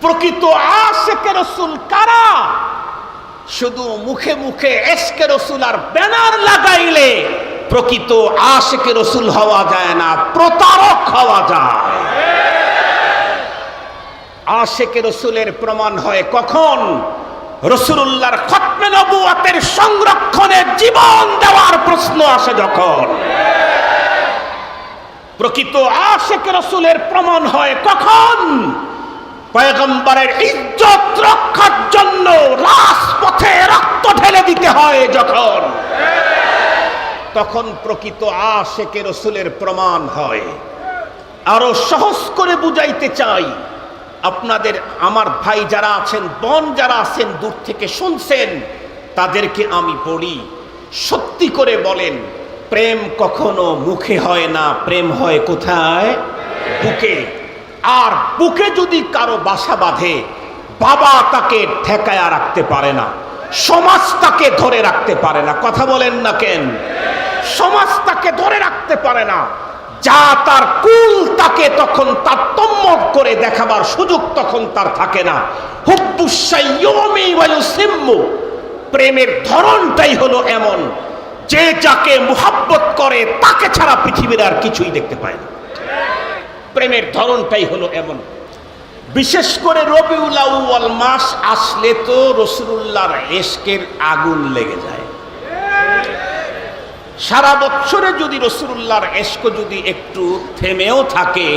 প্রকৃত আশেকে রসুল কারা? শুধু মুখে মুখে এসকে রসুল আর ব্যানার লাগাইলে প্রকৃত আশেকে রসুল হওয়া যায় না, প্রতারক হওয়া যায়। আশেকে রসুলের প্রমাণ হয় কখন? রসুল্লাহর খতমে নবুয়াতের সংরক্ষণে জীবন দেওয়ার প্রশ্ন আসে যখন। প্রকৃত আশেক রসুলের প্রমাণ হয় কখন? পয়গম্বরের ইজ্জত রক্ষার জন্য রাজপথে রক্ত ঢেলে দিতে হয় যখন। তখন প্রকৃত আশেকে রসুলের প্রমাণ হয়। আরও সহজ করে বুঝাইতে চাই, আপনাদের আমার ভাই যারা আছেন, বোন যারা আছেন, দূর থেকে শুনছেন, তাদেরকে আমি বলি, সত্যি করে বলেন, প্রেম কখনো মুখে হয় না, প্রেম হয় কোথায়? বুকে। আর বুকে যদি কারও বাসা বাঁধে, বাবা তাকে ঠেকায়া রাখতে পারে না, সমাজ তাকে ধরে রাখতে পারে না। কথা বলেন না কেন? সমাজ তাকে ধরে রাখতে পারে না। যা তার কুল তাকে তখন তারতম্য করে দেখাবার সুযোগ তখন তার থাকে না। প্রেমের ধরনটাই হলো এমন, যে যাকে মুহাব্বত করে তাকে ছাড়া পৃথিবীর আর কিছুই দেখতে পায় না। প্রেমের ধরনটাই হলো এমন। বিশেষ করে রবিউল আউয়াল মাস আসলে তো রসুল্লাহর এশকের আগুন লেগে যায়। সারা বছরে যদি রসুল্লাহর এশক যদি একটু থেমেও থাকে,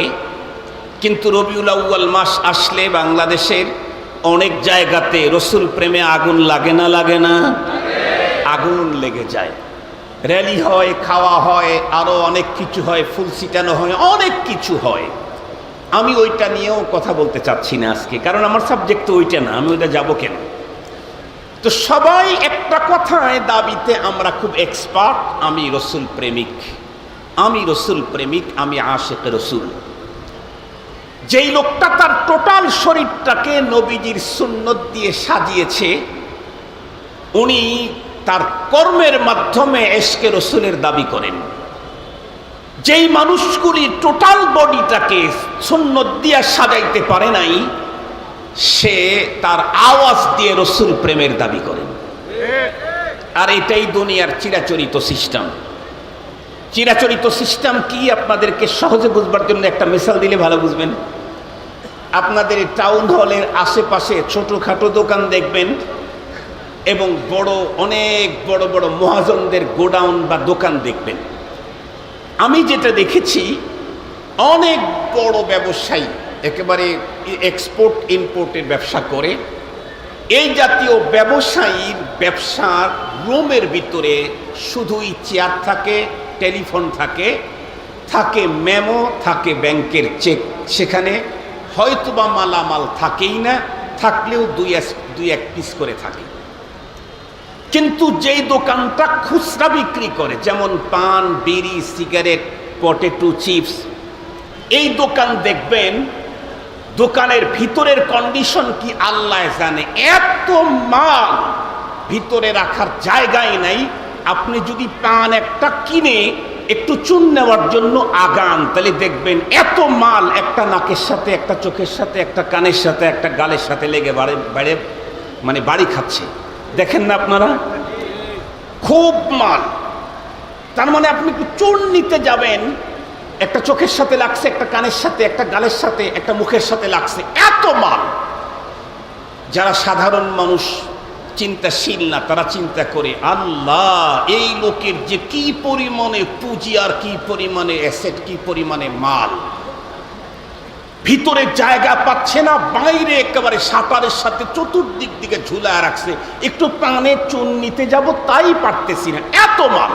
কিন্তু রবিউল আউয়াল মাস আসলে বাংলাদেশের অনেক জায়গাতে রসুল প্রেমে আগুন লাগে না লাগে না, আগুন লেগে যায়। র্যালি হয়, খাওয়া হয় আরও অনেক কিছু হয়, ফুল ছিটানো হয়, অনেক কিছু হয়। আমি ওইটা নিয়েও কথা বলতে চাচ্ছি না আজকে, কারণ আমার সাবজেক্ট তো ওইটা না, আমি ওইটা যাব কেন? তো সবাই একটা কথায় দাবিতে আমরা খুব এক্সপার্ট আমি রসুল প্রেমিক। আমি রসুল প্রেমিক, আমি আশেক রসুল। যেই লোকটা তার টোটাল শরীরটাকে নবীজির সুন্নত দিয়ে সাজিয়েছে, উনি তার কর্মের মাধ্যমে এসকে রসুলের দাবি করেন। যেই মানুষগুলি টোটাল বডিটাকে সুন্নত দিয়া সাজাইতে পারে নাই, সে তার আওয়াজ দিয়ে রসুল প্রেমের দাবি করেন। আর এটাই দুনিয়ার চিরাচরিত সিস্টেম। চিরাচরিত সিস্টেম কি আপনাদেরকে সহজে বুঝবার জন্য একটা মিসাল দিলে ভালো বুঝবেন? আপনাদের টাউন হলের আশেপাশে ছোটোখাটো দোকান দেখবেন এবং বড়, অনেক বড় বড় মহাজনদের গোডাউন বা দোকান দেখবেন। আমি যেটা দেখেছি, অনেক বড় ব্যবসায়ী একেবারে এক্সপোর্ট ইম্পোর্টের ব্যবসা করে। এই জাতীয় ব্যবসায়ীর ব্যবসার রুমের ভিতরে শুধুই চেয়ার থাকে, টেলিফোন থাকে থাকে মেমো, থাকে ব্যাংকের চেক সেখানে। হয়তোবা মালামাল থাকেই না, থাকলেও দুই দুই এক পিস করে থাকে। কিন্তু যেই দোকানটা খুচরা বিক্রি করে, যেমন পান, বিড়ি, সিগারেট, পটেটো, চিপস, এই দোকান দেখবেন দোকানের ভিতরের কন্ডিশন কি আল্লাহ জানে। এত মাল ভিতরে রাখার জায়গাই নাই। আপনি যদি পান একটা কিনে একটু চুন নেওয়ার জন্য আগান, তাহলে দেখবেন এত মাল একটা নাকের সাথে, একটা চোখের সাথে, একটা কানের সাথে, একটা গালের সাথে লেগে বাড়ে বাড়ে মানে বাড়ি খাচ্ছে। দেখেন না আপনারা? খুব মাল। তার মানে আপনি একটু চুন নিতে যাবেন, একটা চোখের সাথে লাগছে, একটা কানের সাথে, একটা গালের সাথে, একটা মুখের সাথে লাগছে। এত মাল। যারা সাধারণ মানুষ চিন্তাশীল না, তারা চিন্তা করে, আল্লাহ, এই লোকের যে কি পরিমাণে পুঁজি আর কি পরিমাণে অ্যাসেট, কি পরিমাণে মাল। ভিতরে জায়গা পাচ্ছে না, বাইরে একেবারে সাঁতারের সাথে চতুর্দিক দিকে ঝুলায় রাখছে। একটু পানে চুন নিতে যাব, তাই পারতেছি না। এত মাল।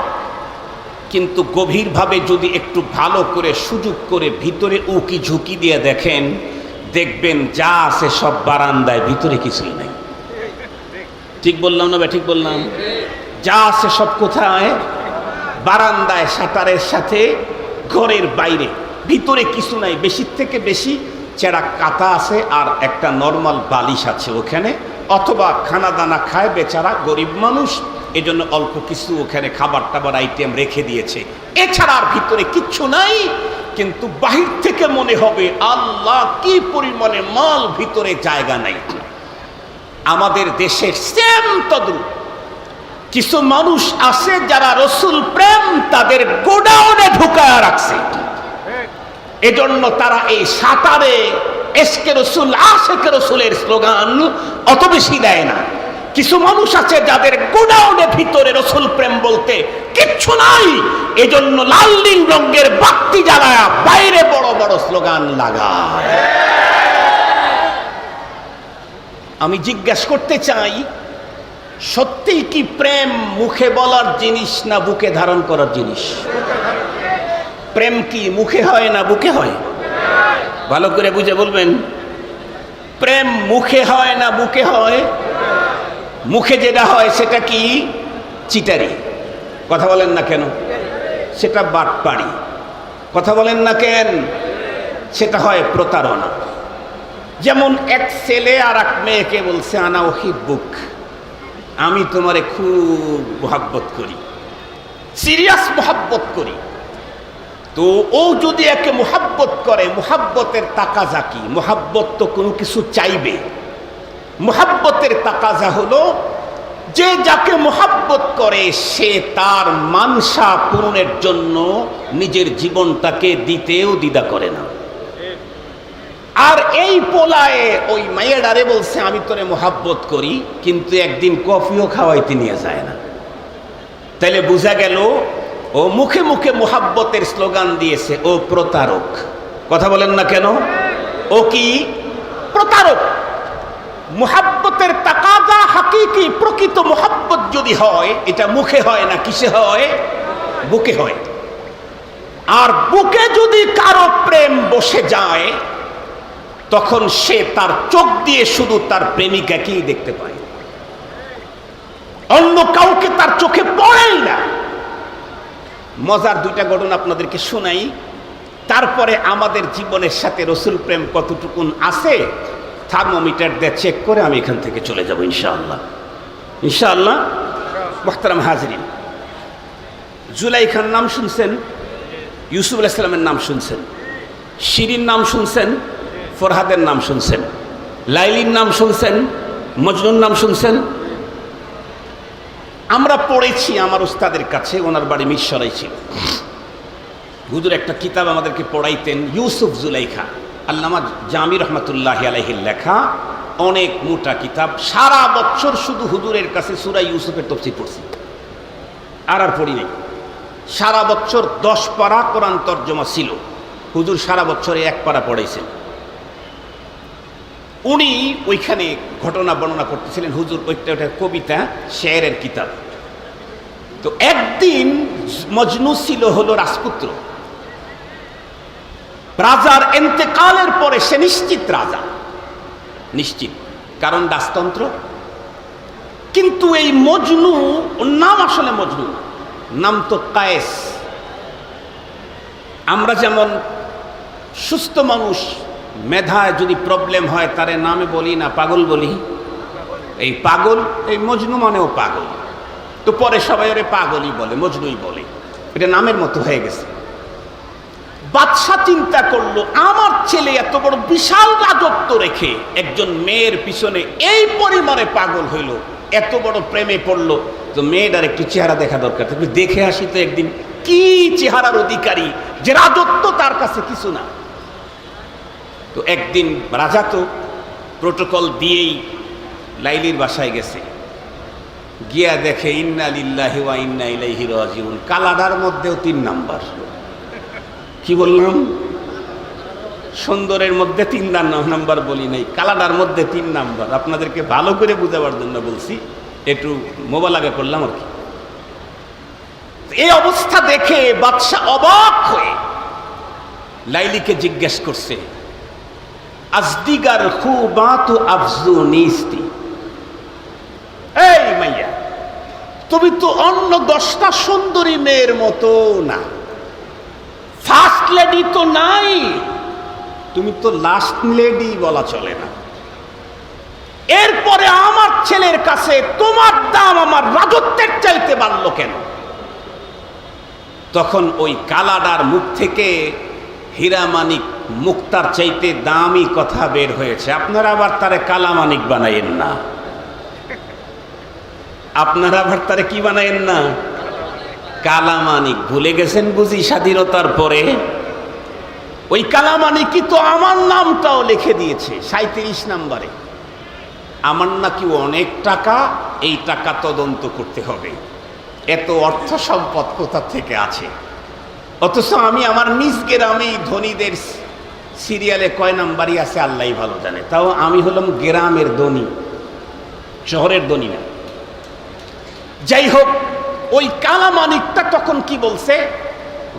কিন্তু গভীরভাবে যদি একটু ভালো করে সুযোগ করে ভিতরে উকি ঝুঁকি দিয়ে দেখেন, দেখবেন যা আছে সব বারান্দায়, ভিতরে কিছুই নাই। ঠিক বললাম না বা ঠিক বললাম? যা আছে সব কোথায়? বারান্দায় সাঁতারের সাথে ঘরের বাইরে। ভিতরে কিছু নাই বেশির থেকে বেশি চেরা কাতা আছে আর একটা নর্মাল বালিশ আছে ওখানে, অথবা খানা দানা খায় বেচারা গরিব মানুষ, এজন্য অল্প কিছু ওখানে খাবার টাবার আইটেম রেখে দিয়েছে। এছাড়া আর ভিতরে কিচ্ছু নাই, কিন্তু বাহির থেকে মনে হবে, আল্লাহ, কি পরিমাণে মাল, ভিতরে জায়গা নাই। আমাদের দেশের সেম তদ্রুপ। কিছু মানুষ আছে যারা রসুল প্রেম তাদের গোডাউনে ঢুকায় রাখছে। এজন্য তারা এই সাঁতারে এসকে রসুল, আশেকে রসুলের স্লোগান অত বেশি দেয় না। কিছু মানুষ আছে যাদের গোডাউনে ভিতরে রসুল প্রেম বলতে কিচ্ছু নাই। এজন্য লাল, নীল রঙের বাতি জ্বালায় বাইরে বড় বড় স্লোগান লাগায়। আমি জিজ্ঞেস করতে চাই, সত্যিই কি প্রেম মুখে বলার জিনিস না বুকে ধারণ করার জিনিস? প্রেম কি মুখে হয় না বুকে হয়? ভালো করে বুঝে বলবেন। প্রেম মুখে হয় না বুকে হয়? মুখে যেটা হয় সেটা কি? চিটারি। কথা বলেন না কেন? সেটা বাটপাড়ি। কথা বলেন না কেন? সেটা হয় প্রতারণা। যেমন এক ছেলে আর এক মেয়েকে বলছে, আনা বুক। আমি তোমারে খুব মোহাব্বত করি। সিরিয়াস মোহাব্বত করি। তো ও যদি একে মোহাব্বত করে, মোহাব্বতের তাকাজা কি? মোহাব্বত তো কোনো কিছু চাইবে। মোহাব্বতের তাকাজা হলো, যে যাকে মোহাব্বত করে, সে তার মানসা পূরণের জন্য নিজের জীবনটাকে দিতেও দ্বিধা করে না। আর এই পোলায় ওই মাইয়াডারে বলছে, আমি তোরে মোহাব্বত করি, কিন্তু একদিন কফিও খাওয়াইতে নিয়ে যায় না। তাহলে বোঝা গেল ও মুখে মুখে মোহাব্বতের স্লোগান দিয়েছে, ও প্রতারক। কথা বলেন না কেন? ও কি? প্রতারক। মোহাব্বতের তাকাদা হাকিকি প্রকৃত মোহাব্বত যদি হয়, এটা মুখে হয় না কিসে হয়? বুকে হয়। আর বুকে যদি কারও প্রেম বসে যায়, তখন সে তার চোখ দিয়ে শুধু তার প্রেমিকাকেই দেখতে পায়। অন্য কাউকে তার চোখে পড়েই না। মজার দুইটা ঘটনা আপনাদেরকে শোনাই। তারপরে আমাদের জীবনের সাথে রসুল প্রেম কতটুকুন আছে, থার্মোমিটার দিয়ে চেক করে আমি এখান থেকে চলে যাব ইনশাআল্লাহ। ইনশাআল্লাহ? মোহতারাম হাজরিন জুলাইখার নাম শুনছেন? ইউসুফ আলাইসালামের নাম শুনছেন? শিরিন নাম শুনছেন? ফরহাদের নাম শুনছেন? লাইলির নাম শুনছেন? মজনুর নাম শুনছেন? আমরা পড়েছি আমার উস্তাদের কাছে, ওনার বাড়ি মিশরাই ছিল। হুজুর একটা কিতাব আমাদেরকে পড়াইতেন, ইউসুফ জুলাইখা। আল্লামা জামির রহমতুল্লাহ আলহির লেখা, অনেক মোটা কিতাব। সারা বছর শুধু হুজুরের কাছে সুরা ইউসুফের তফসির পড়ছি। আর আর পড়ি নাই। সারা বছর দশ পারা কোরআন তর্জমা ছিল। হুজুর সারা বছরে এক পারা পড়াইছেন। উনি ওইখানে ঘটনা বর্ণনা করতেছিলেন, হুজুর, ওইটা ওইটা কবিতা শেয়ারের কিতাব। তো একদিন মজনু ছিল হলো রাজপুত্র। রাজার এন্তেকালের পরে সে নিশ্চিত রাজা। নিশ্চিত, কারণ রাজতন্ত্র। কিন্তু এই মজনু, ওর নাম আসলে মজনু নাম তো কায়েস। আমরা যেমন সুস্থ মানুষ মেধায় যদি প্রবলেম হয়, তারে নামে বলি না, পাগল বলি। এই পাগল, এই মজনু মানেও পাগল। তো পরে সবাই ওরে পাগলই বলে, মজনুই বলে। এটা নামের মতো হয়ে গেছে। বাদশাহ চিন্তা করল, আমার ছেলে এত বড় বিশাল রাজত্ব রেখে একজন মেয়ের পিছনে এই পরিমাণে পাগল হইল, এত বড় প্রেমে পড়ল। তো মেয়েটার একটু চেহারা দেখা দরকার, একটু দেখে আসি তো একদিন। কি চেহারার অধিকারী, যে রাজত্ব তার কাছে কিছু না। তো একদিন রাজা তো প্রোটোকল দিয়েই লাইলির বাসায় গেছে। গিয়া দেখে, ইন্না লিল্লাহি ওয়া ইন্না ইলাইহি রাজিউন। কালাডার মধ্যেও তিন নাম্বার। কি বললাম? সুন্দরের মধ্যে তিন নাম্বার বলি নাই, কালাডার মধ্যে তিন নাম্বার। আপনাদেরকে ভালো করে বুঝাবার জন্য বলছি, একটু মোবালাগা করলাম আর কি। এই অবস্থা দেখে বাদশাহ অবাক হয়ে লাইলিকে জিজ্ঞেস করছে আজদিগার খুবাতু আফজু নিস্তি। এই মাইয়া, তুমি তো অন্য দশটা সুন্দরী মেয়ের মতো না। ফার্স্ট লেডি তো নাই। তুমি তো লাস্ট লেডি বলা চলে না। এরপরে আমার ছেলের কাছে তোমার দাম আমার রাজত্বের চাইতে বাড়লো কেন? তখন ওই কালাডার মুখ থেকে হীরামানিক মুক্তার চাইতে দামি কথা বের হয়েছে। আপনারা আবার তারে কালামানিক বানাইয়েন না। আপনারা আবার তারে কি বানাইয়েন না? কালামানিক। ভুলে গেছেন বুঝি স্বাধীনতার পরে? ওই কালামানিকই তো আমার নামটাও লিখে দিয়েছে সাঁত্রিশ নাম্বারে। আমার নাকি অনেক টাকা, এই টাকা তদন্ত করতে হবে। এত অর্থ সম্পদ কোথা থেকে আছে? অথচ আমি আমার নিজ গ্রামেই ধনীদের সিরিয়ালে কয় নাম্বারই আছে আল্লাহ ভালো জানে। তাও আমি হলাম গ্রামের ধনী, শহরের ধনী না। যাই হোক, ওই কালামানিকটা তখন কি বলছে?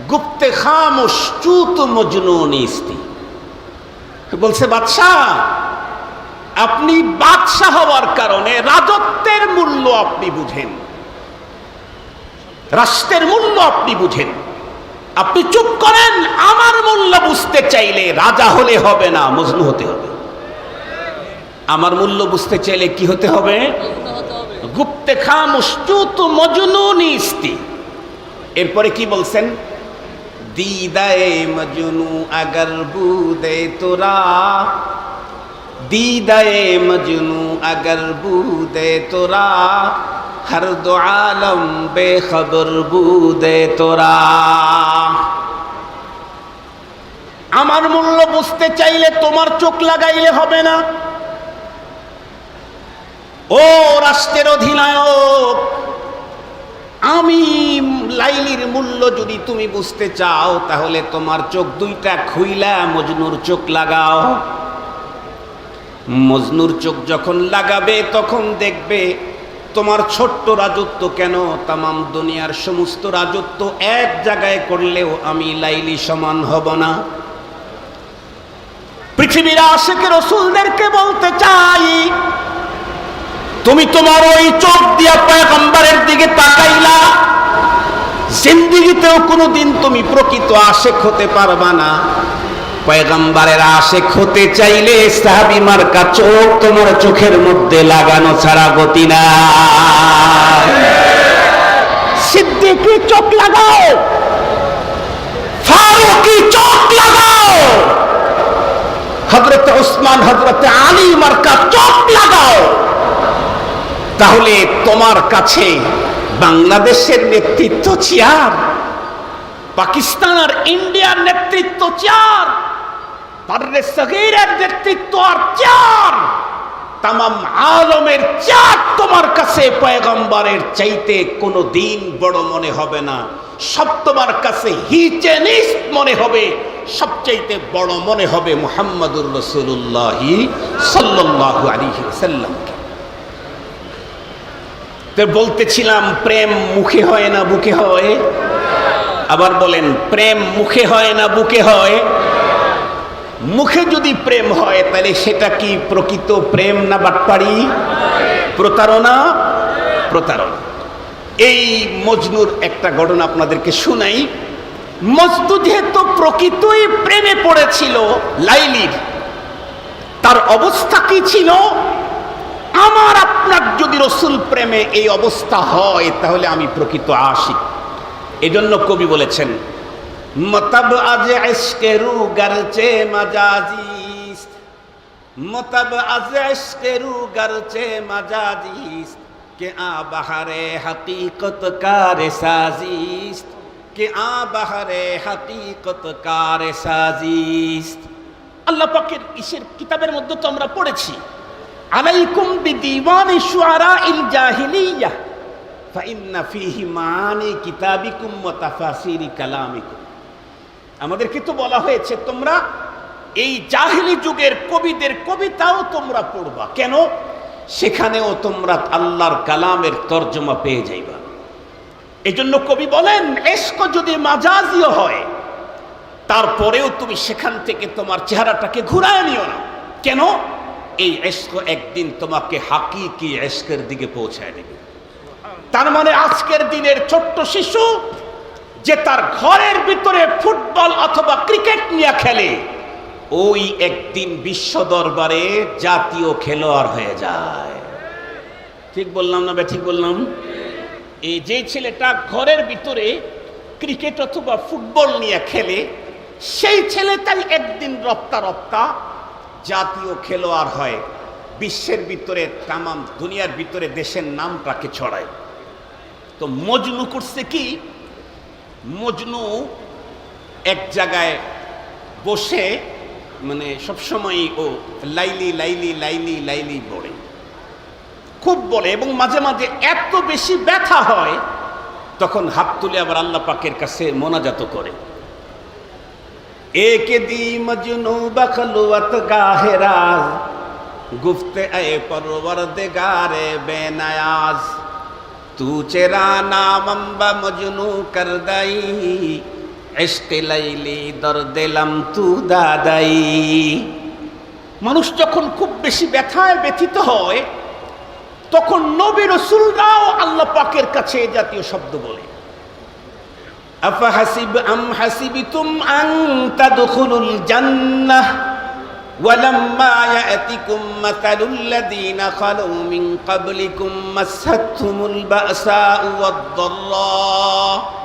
গুপ্তে খামোশ চুত মজনুনিস্তি বলছে, বাদশাহ, আপনি বাদশাহ হওয়ার কারণে রাজত্বের মূল্য আপনি বুঝেন। রাষ্ট্রের মূল্য আপনি বুঝেন। আপনি চুপ করেন, আমার মূল্য বুঝতে চাইলে রাজা হলে হবে না, মজনু হতে হবে। আমার মূল্য বুঝতে চাইলে কি হতে হবে? গুপ্তে খামুস্তুত মজনুনি ইস্তি এরপরে কি বলছেন? দিদায়ে মজনু আগর বুদে তোরা। দিদায়ে মজনু আগর বুদে তোরা। হর দো আলম বেখবর বুদে তোরা। আমার মূল্য বুঝতে চাইলে তোমার চোখ লাগাইলে হবে না। ও রাষ্ট্রের অধিনায়ক, আমি লাইলির মূল্য যদি তুমি বুঝতে চাও, তাহলে তোমার চোখ দুইটা খুইলা মজনুর চোখ লাগাও। মজনুর চোখ যখন লাগাবে, তখন দেখবে তোমার ছোট্ট রাজত্ব কেন? তামাম দুনিয়ার সমস্ত রাজত্ব এক জায়গায় করলেও আমি লাইলি সমান হব না। পৃথিবীর আশেকের রসুলদেরকে বলতে চাই, তুমি তোমার ওই চোখ দিয়া পয়গম্বরের দিকে তাকাইলা, জিন্দিগিতেও কোনোদিন তুমি প্রকৃত আশেক হতে পারবা না। পয়গম্বরের আশেক হতে চাইলে সাহাবি মার্কা চোখ তোমার চোখের মধ্যে লাগানো ছাড়া গতি না সিদ্দিকি চোখ লাগাও, ফারুকি চোখ লাগাও। হজরত ওসমান হজরত আলী মার্কা চোখ লাগাও। তাহলে তোমার কাছে বাংলাদেশের নেতৃত্ব চেয়ার, পাকিস্তান আর ইন্ডিয়ার নেতৃত্ব চেয়ার পার্রে সগীরের নেতৃত্ব আর চেয়ার, তামাম আলমের চার তোমার কাছে, পয়গম্বরের চাইতে কোনো দিন বড় মনে হবে না। সব তোমার কাছে হিচে নিস মনে হবে। সবচাইতে বড় মনে হবে মুহাম্মদুর রসুল্লাহি আলাইহি সাল্লামকে বলতেছিলাম, প্রেম মুখে হয় না বুকে হয়? আবার বলেন, প্রেম মুখে হয় না বুকে হয়? মুখে যদি প্রেম হয়, তাহলে সেটা কি প্রকৃত প্রেম না বাটপাড়ি? প্রতারণা? প্রতারণা। এই মজনুর একটা ঘটনা আপনাদেরকে শুনাই। মজনু যেহেতু প্রকৃতই প্রেমে পড়েছিল লাইলির, তার অবস্থা কি ছিল? আমার আপনার যদি রসুল প্রেমে এই অবস্থা হয়, তাহলে আমি প্রকৃত আশিক। এজন্য কবি বলেছেন, মতব আজ এসকেরু গরচে মজাজিস, মতব আজ এসকেরু গরচে মজাজিস কে আ کہ آ بہر حقیقت کار سازیست کہ آ بہر حقیقت کار سازیست আল্লাহ পাকের ইসের কিতাবের মধ্যে তো আমরা পড়েছি আলাইকুম বিদিওয়ানি শুআরা ইল জাহিলিয়া ফাইন্না ফিহি মানি কিতাবিকুম ওয়া তাফাসিরি কালামিকুম। আমাদের কিন্তু বলা হয়েছে, তোমরা এই জাহিলি যুগের কবিদের কবিতাও তোমরা পড়বা। কেন? সেখানেও তোমরা আল্লাহর কালামের তর্জমা পেয়ে যাইবা। এজন্য কবি বলেন এস্ক যদি মাজাজিও হয়, তারপরেও তুমি সেখান থেকে তোমার চেহারাটাকে ঘুরায় নিও না। কেন? এই এস্ক একদিন তোমাকে হাকিকি এস্কের দিকে পৌঁছায় দেবে। তার মানে আজকের দিনের ছোট্ট শিশু, যে তার ঘরের ভিতরে ফুটবল অথবা ক্রিকেট নিয়ে খেলে ওই একদিন বিশ্ব দরবারে জাতীয় খেলোয়াড় হয়ে যায়। ঠিক বললাম না ঠিক বললাম? এই যে ছেলেটা ঘরের ভিতরে ক্রিকেট অথবা ফুটবল নিয়ে খেলে, সেই ছেলেটাই একদিন রপ্তা রপ্তা জাতীয় খেলোয়াড় হয়। বিশ্বের ভিতরে, তামাম দুনিয়ার ভিতরে দেশের নামটাকে ছড়ায়? তো মজনু করছে কি? মজনু এক জায়গায় বসে মানে সবসময়ই ও লাইলি লাইলি লাইলি লাইলি বলে। খুব বলে এবং মাঝে মাঝে এত বেশি ব্যথা হয়, তখন হাত তুলে আবার আল্লাহ পাকের কাছে মোনাজাত করে। একে দি মজনু বখলুয়াত গাহেরাজ গুফতে বেনায়াজ। তু চেরা নামম্বা মজনু কর দাই এসকে লাইলি, দর দিলাম তু দাদাই। মানুষ যখন খুব বেশি ব্যথায় ব্যথিত হয়, তখন নবী রসুলরাও আল্লাহ পাকের কাছে এ জাতীয় শব্দ বলে। আফাহাসিব আম হাসিবিতুম আং তা তাদখুলুল জান্নাহ ولما يأتكم مثل الذين خلوا من قبلكم مستهم البأساء والضراء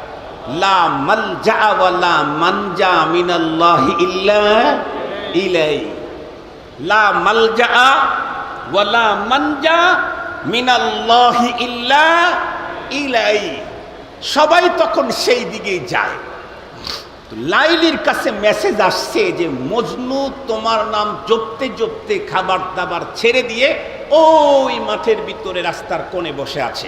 লা মিনাল্লাহি ইল্লা ইলাই লা ইল্লা ইলাই সবাই তখন সেই দিকে যায়। লাইলির কাছে মেসেজ আসছে যে, মজনু, তোমার নাম জপতে জপতে খাবার দাবার ছেড়ে দিয়ে ওই মাঠের ভিতরে রাস্তার কোণে বসে আছে।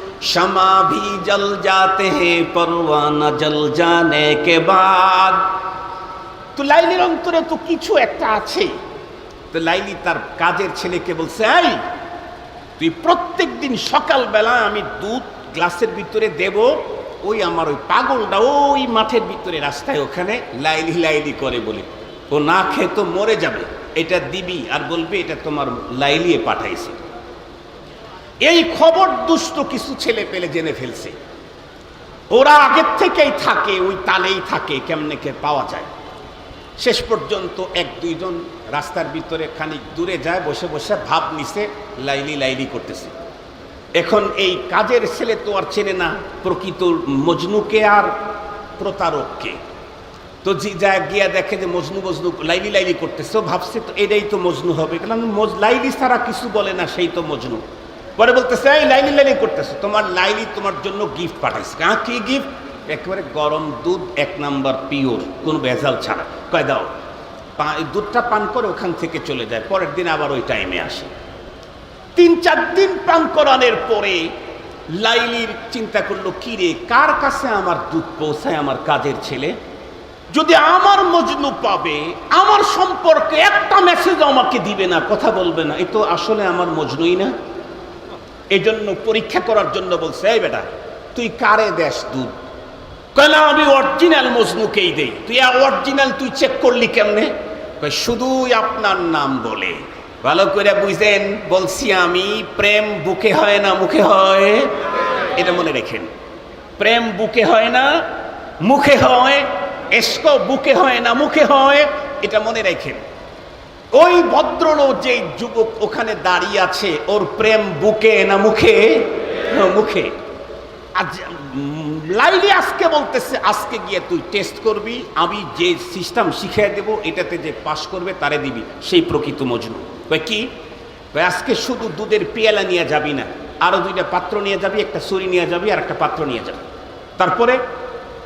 शमा भी जल जाते हैं परवाना जल जाने के बाद তো লাইলির অন্তরে তো কিছু একটা আছে তো লাইলি তার কাজের ছেলেকে বলছে এই তুই প্রত্যেক দিন সকালবেলা আমি দুধ গ্লাসের ভিতরে দেব ওই আমার ওই পাগলটা ওই মাঠের ভিতরে রাস্তায় ওখানে লাইলি লাইলি করে বলে ও না খেয়ে তো মরে যাবে এটা দিবি আর বলবি এটা তোমার লাইলিয়ে পাঠাইছে এই খবর দুষ্ট কিছু ছেলে পেলে জেনে ফেলছে। ওরা আগের থেকেই থাকে, ওই তালেই থাকে, কেমনে কে পাওয়া যায়। শেষ পর্যন্ত এক দুইজন রাস্তার ভিতরে খানিক দূরে যায়, বসে বসে ভাব নিছে, লাইলি লাইলি করতেছে। এখন এই কাজের ছেলে তো আর চেনে না, প্রকৃত মজনুকে আর প্রতারককে তো যে যা গিয়া দেখে যে মজনু মজনু লাইলি লাইলি করতেছে ভাবছে তো এটাই তো মজনু হবে। কারণ লাইলি ছাড়া কিছু বলে না, সেই তো মজনু। পরে বলতেছে, এই লাইলি লাইলি করতেছে। তোমার লাইলি তোমার জন্য গিফট পাঠাইছে। হ্যাঁ কি গিফট একেবারে গরম দুধ, এক নাম্বার পিওর কোনো ভেজাল ছাড়া। কয়, দাও। দুধটা পান করে ওখান থেকে চলে যায়, পরের দিন আবার ওই টাইমে আসে। তিন, চার দিন পান করানোর পরে লাইলির চিন্তা করল, কি রে, কার কাছে আমার দুধ পৌঁছায় আমার কাজের ছেলে? যদি আমার মজনু পাবে, আমার সম্পর্কে একটা মেসেজ আমাকে দিবে না, কথা বলবে না, এ তো আসলে আমার মজনুই না? এই জন্য পরীক্ষা করার জন্য বলছে, এই বেটা, তুই কারে দেশ দুধ কয়লা আমি অরিজিনাল মজনুকেই দেই। তুই অরিজিনাল তুই চেক করলি কেমনে? শুধুই আপনার নাম বলে। ভালো করে বুঝেন, বলছি আমি, প্রেম বুকে হয় না মুখে হয়? এটা মনে রেখেন। প্রেম বুকে হয় না, মুখে হয়, এস্ক বুকে হয় না মুখে হয়, এটা মনে রাখেন। ওই ভদ্রলোক যে যুবক ওখানে দাঁড়িয়ে আছে, ওর প্রেম বুকে না মুখে? মুখে। আজ লাইলি আজকে বলতেছে, আজকে গিয়ে তুই টেস্ট করবি, আমি যে সিস্টেম শিখিয়ে দেব, এটাতে যে পাশ করবে, তারে দিবি। সেই প্রকৃত মজনু। কি? আজকে শুধু দুধের পেয়ালা নিয়ে যাবি না, আরও দুইটা পাত্র নিয়ে যাবি, একটা ছুরি নিয়ে যাবি, আর একটা পাত্র নিয়ে যাবি। তারপরে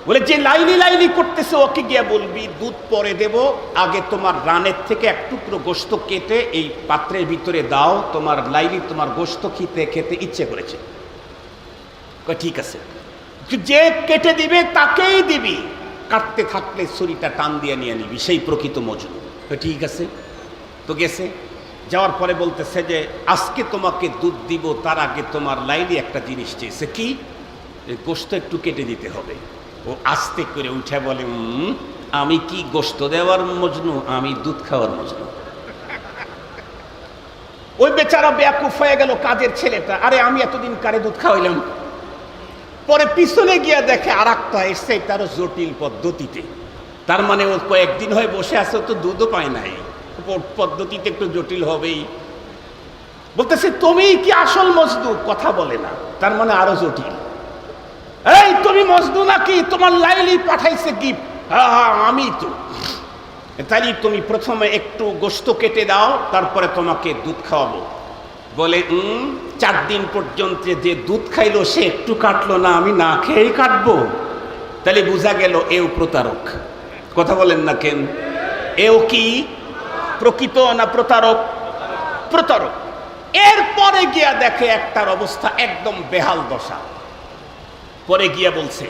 বলে যে লাইনি লাইনি করতেছে ওকে গিয়ে বলবি দুধ পরে দেব আগে তোমার রানের থেকে এক টুকরো গোস্ত কেটে এই পাত্রের ভিতরে দাও তোমার লাইনি তোমার গোস্ত খেতে খেতে ইচ্ছে করেছে। ঠিক আছে। যে কেটে দিবে তাকেই দিবি। কাটতে থাকলে ছুরিটা টান দিয়ে নিয়ে নিবি সেই প্রকৃত কয়, ঠিক আছে। তো গেছে। যাওয়ার পরে বলতেছে যে আজকে তোমাকে দুধ দিব তার আগে তোমার লাইনে একটা জিনিস চেয়েছে। কি? গোস্ত একটু কেটে দিতে হবে। ও আস্তে করে উঠে বলে "উম, আমি কি গোস্ত দেওয়ার মজনু? আমি দুধ খাওয়ার মজনু। ওই বেচারা বেয়াকুফ হয়ে গেল কাজের ছেলেটা। আরে আমি এতদিন কারে দুধ খাওয়াইলাম? পরে পিছনে গিয়ে দেখে আর একটা এসছে তারও জটিল পদ্ধতিতে। তার মানে ও কয়েকদিন হয়ে বসে আছে তো দুধও পায় নাই। পদ্ধতিতে একটু জটিল হবেই। বলতেছে তুমি কি আসল মজদু কথা বলে না। তার মানে আরও জটিল। এই, তুমি মজদু নাকি তোমার লাইলি পাঠাইছে গিফট? হ্যাঁ হ্যাঁ আমি তো। তাই তুমি প্রথমে একটু গোস্ত কেটে দাও, তারপরে তোমাকে দুধ খাওয়াবো। বলে চার দিন পর্যন্ত যে দুধ খাইলো, সে একটু কাটলো না, আমি না খেয়েই কাটবো? তাহলে বোঝা গেল, এও প্রতারক। কথা বলেন না কেন? এও কি? প্রকৃত না প্রতারক? প্রতারক। এরপরে গিয়া দেখে একটার অবস্থা একদম বেহাল দশা। পরে গিয়া বলছে,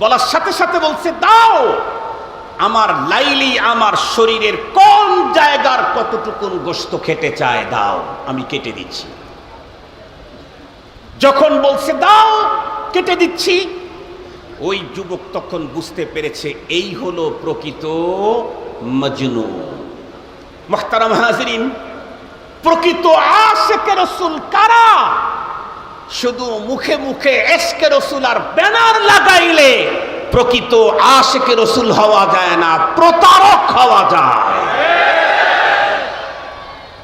বলার সাথে সাথে বলছে, দাও, আমার লাইলি আমার শরীরের কোন জায়গার কতটুকুন গোস্ত খেতে চায়, দাও, আমি কেটে দিচ্ছি। যখন বলছে, দাও, কেটে দিচ্ছি, ওই যুবক তখন বুঝতে পেরেছে, এই হলো প্রকৃত মজনু। মোহতারাম হাজরিন, প্রকৃত আশেকে রসুল কারা? শুধু মুখে মুখে এসকে রসুল আর ব্যানার লাগাইলে প্রকৃত আশেকে রসুল হওয়া যায় না, প্রতারক হওয়া যায়।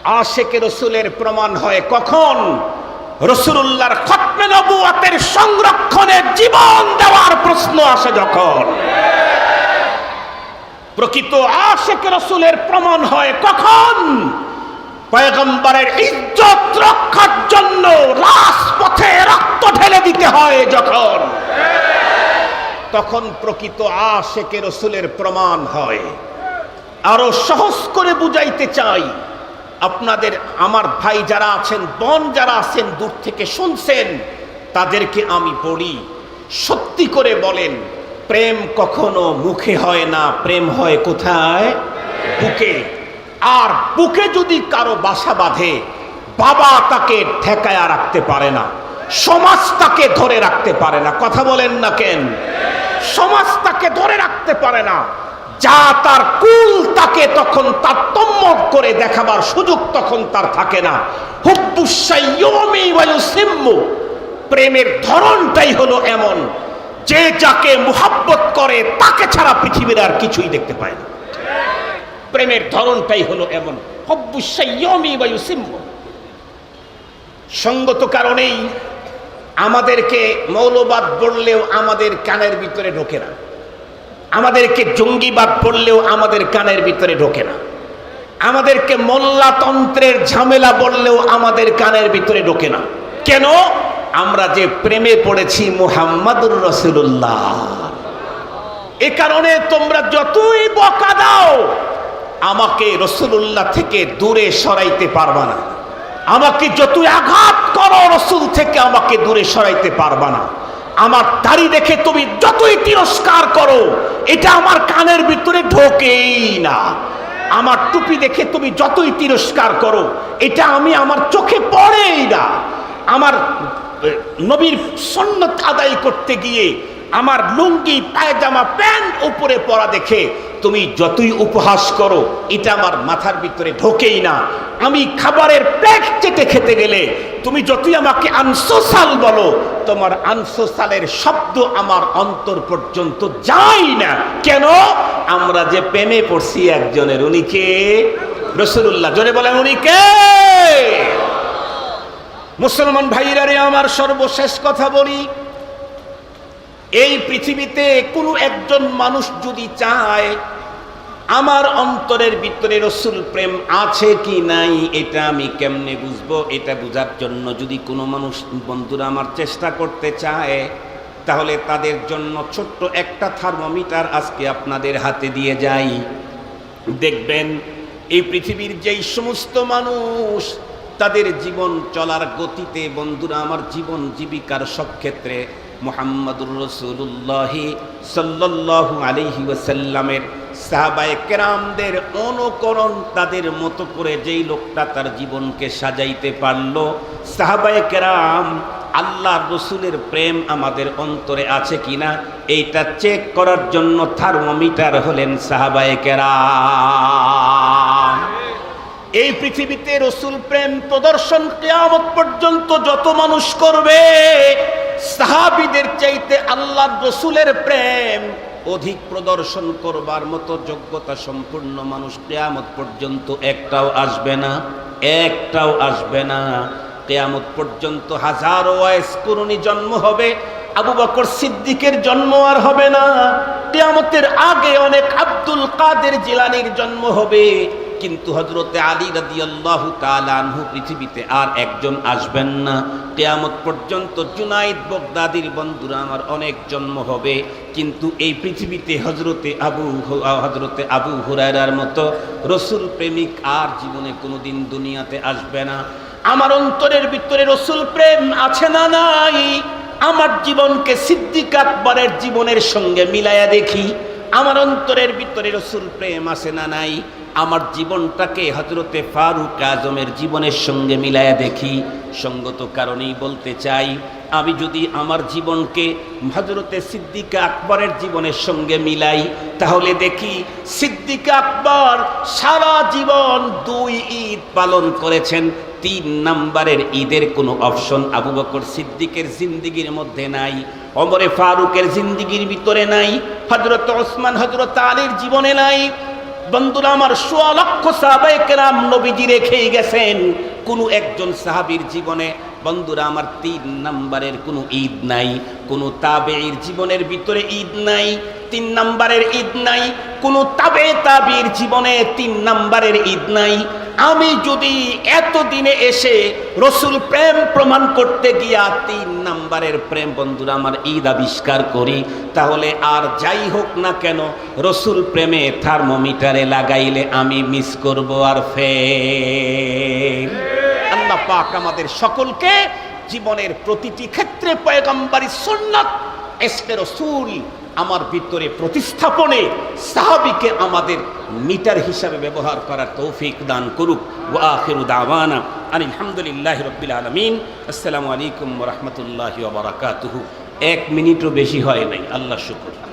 আশেকে রসুলের প্রমাণ হয় কখন? রসুল্লাহর খতমে নবুয়াতের সংরক্ষণে জীবন দেওয়ার প্রশ্ন আসে যখন। প্রকৃত আশেক রসুলের প্রমাণ হয় কখন? পয়গম্বরের ইজ্জত রক্ষার জন্য রাজপথে রক্ত ঢেলে দিতে হয় যখন। তখন প্রকৃত আশেকে রসুলের প্রমাণ হয়। আরও সহজ করে বুঝাইতে চাই, আপনাদের আমার ভাই যারা আছেন, বন যারা আছেন, দূর থেকে শুনছেন, তাদেরকে আমি বলি, সত্যি করে বলেন, প্রেম কখনো মুখে হয় না, প্রেম হয় কোথায়? বুকে। আর বুকে যদি কারও বাসা বাঁধে, বাবা তাকে ঠেকায়া রাখতে পারে না, সমাজ তাকে ধরে রাখতে পারে না। কথা বলেন না কেন? সমাজ তাকে ধরে রাখতে পারে না। যা তার কুল তাকে তখন তারতম্য করে দেখাবার সুযোগ তখন তার থাকে না। প্রেমের ধরনটাই হলো এমন, যে যাকে মুহাব্বত করে তাকে ছাড়া পৃথিবীর আর কিছুই দেখতে পায় না। প্রেমের ধরনটাই হলো এমন। সঙ্গত কারণেই আমাদেরকে মৌলবাদ বললেও আমাদের কানের ভিতরে ঢোকে না। আমাদেরকে জঙ্গিবাদ পড়লেও আমাদের কানের ভিতরে ঢোকে না। আমাদেরকে মোল্লাতন্ত্রের ঝামেলা বললেও আমাদের কানের ভিতরে ঢোকে না। কেন? আমরা যে প্রেমে পড়েছি মুহাম্মাদুর রসুল্লাহ এ কারণে তোমরা যতই বকা দাও আমাকে রসুল্লাহ থেকে দূরে সরাইতে পারবা না। আমাকে যতই আঘাত করো, রসুল থেকে আমাকে দূরে সরাইতে পারবা না। আমার দাড়ি দেখে তুমি যতই তিরস্কার করো, এটা আমার কানের ভিতরে ঢোকেই না। আমার টুপি দেখে তুমি যতই তিরস্কার করো, এটা আমি আমার চোখে পড়েই না। আমার নবীর সন্ন্যত আদায় করতে গিয়ে আমার লুঙ্গি, পায়জামা, প্যান্ট উপরে পরা দেখে তুমি যতই উপহাস করো, এটা আমার মাথার ভিতরে ঢোকেই না। আমি খাবারের প্লেট চেটে খেতে গেলে তুমি যতই আমাকে আনসোসাল বলো, তোমার আনসোসালের শব্দ আমার অন্তর পর্যন্ত যায় না। কেন? আমরা যে প্রেমে পড়ছি একজনের উনিকে রসুল্লাহ জোরে বলেন উনিকে মুসলমান ভাইরা রে, আমার সর্বশেষ কথা বলি। এই পৃথিবীতে কোনো একজন মানুষ যদি চায়, আমার অন্তরের ভিতরে রসুল প্রেম আছে কি নাই, এটা আমি কেমনে বুঝব? এটা বোঝার জন্য যদি কোনো মানুষ বন্ধুরা আমার চেষ্টা করতে চায়, তাহলে তাদের জন্য ছোট্ট একটা থার্মোমিটার আজকে আপনাদের হাতে দিয়ে যাই। দেখবেন, এই পৃথিবীর যেই সমস্ত মানুষ, তাদের জীবন চলার গতিতে বন্ধুরা আমার জীবন জীবিকার সব ক্ষেত্রে মোহাম্মদুর রসুল্লাহ সাল্লাল্লাহু আলাইহি ওয়াসাল্লামের সাহাবায়ে কেরামদের অনুকরণ তাদের মতো করে যেই লোকটা তার জীবনকে সাজাইতে পারল। সাহাবায় কেরাম আল্লাহ রসুলের প্রেম আমাদের অন্তরে আছে কিনা এইটা চেক করার জন্য থার্মোমিটার হলেন সাহাবায়ে কেরাম। এই পৃথিবীতে রসুল প্রেম প্রদর্শন কেয়ামত পর্যন্ত যত মানুষ করবে সাহাবিদের চাইতে আল্লাহ রসুলের প্রেম অধিক প্রদর্শন করবার মতো যোগ্যতা সম্পূর্ণ মানুষ কেয়ামত পর্যন্ত একটাও আসবে না, একটাও আসবে না। কেয়ামত পর্যন্ত হাজারো ওয়াইস করুণী জন্ম হবে, আবু বকর সিদ্দিকের জন্ম আর হবে না। কেয়ামতের আগে অনেক আব্দুল কাদের জিলানির জন্ম হবে। কিন্তু হজরতে আলী রাদিয়াল্লাহু তাআলা আনহু পৃথিবীতে আর একজন আসবেন না। কেয়ামত পর্যন্ত জুনাইদ বগদাদির বন্ধুরা আমার অনেক জন্ম হবে, কিন্তু এই পৃথিবীতে হজরতে আবু হজরতে আবু হুরায়রার মতো রসুল প্রেমিক আর জীবনে কোনোদিন দুনিয়াতে আসবে না। আমার অন্তরের ভিতরে রসুল প্রেম আছে না নাই? আমার জীবনকে সিদ্দিক আকবরের জীবনের সঙ্গে মিলাইয়া দেখি, আমার অন্তরের ভিতরে রসুল প্রেম আছে না নাই? আমার জীবনটাকে হজরতে ফারুক আজমের জীবনের সঙ্গে মিলাইয়া দেখি। সঙ্গত কারণেই বলতে চাই, আমি যদি আমার জীবনকে হজরতে সিদ্দিকা আকবরের জীবনের সঙ্গে মিলাই, তাহলে দেখি সিদ্দিকা আকবর সারা জীবন দুই ঈদ পালন করেছেন। তিন নাম্বারের ঈদের কোনো অপশন আবু বকর সিদ্দিকের জিন্দিগির মধ্যে নাই অমরে ফারুকের জিন্দিগির ভিতরে নাই হজরত ওসমান হজরত আলীর জীবনে নাই। বন্ধুরা, আমার সোয়া লক্ষ সাহাবায়ে কেরাম নবীজি রেখেই গেছেন। কোনো একজন সাহাবির জীবনে, বন্ধুরা, আমার তিন নাম্বারের কোনো ঈদ নাই, কোনো তাবেঈর জীবনের ভিতরে ঈদ নাই। তিন নাম্বারের ঈদ নাই, কোনো তাবে তাবির জীবনে তিন নাম্বারের ঈদ নাই। আমি যদি এতদিনে এসে রসুল প্রেম প্রমাণ করতে গিয়া তিন নাম্বারের প্রেম বন্ধুরা আমার ঈদ আবিষ্কার করি, তাহলে আর যাই হোক না কেন, রসুল প্রেমে থার্মোমিটারে লাগাইলে আমি মিস করব আর ফের। আল্লাহ পাক আমাদের সকলকে জীবনের প্রতিটি ক্ষেত্রে পয়গম্বরী সুন্নাত এসকে রসুল আমার ভিতরে প্রতিস্থাপনে সাহাবিকে আমাদের মিটার হিসাবে ব্যবহার করার তৌফিক দান করুক। ওয়া আখিরু দাওয়ানা আলহামদুলিল্লাহ রব্বিল আলামিন। আসসালামু আলাইকুম রাহমাতুল্লাহি বারাকাতুহু। এক মিনিটও বেশি হয় নাই। আল্লাহ শুকর।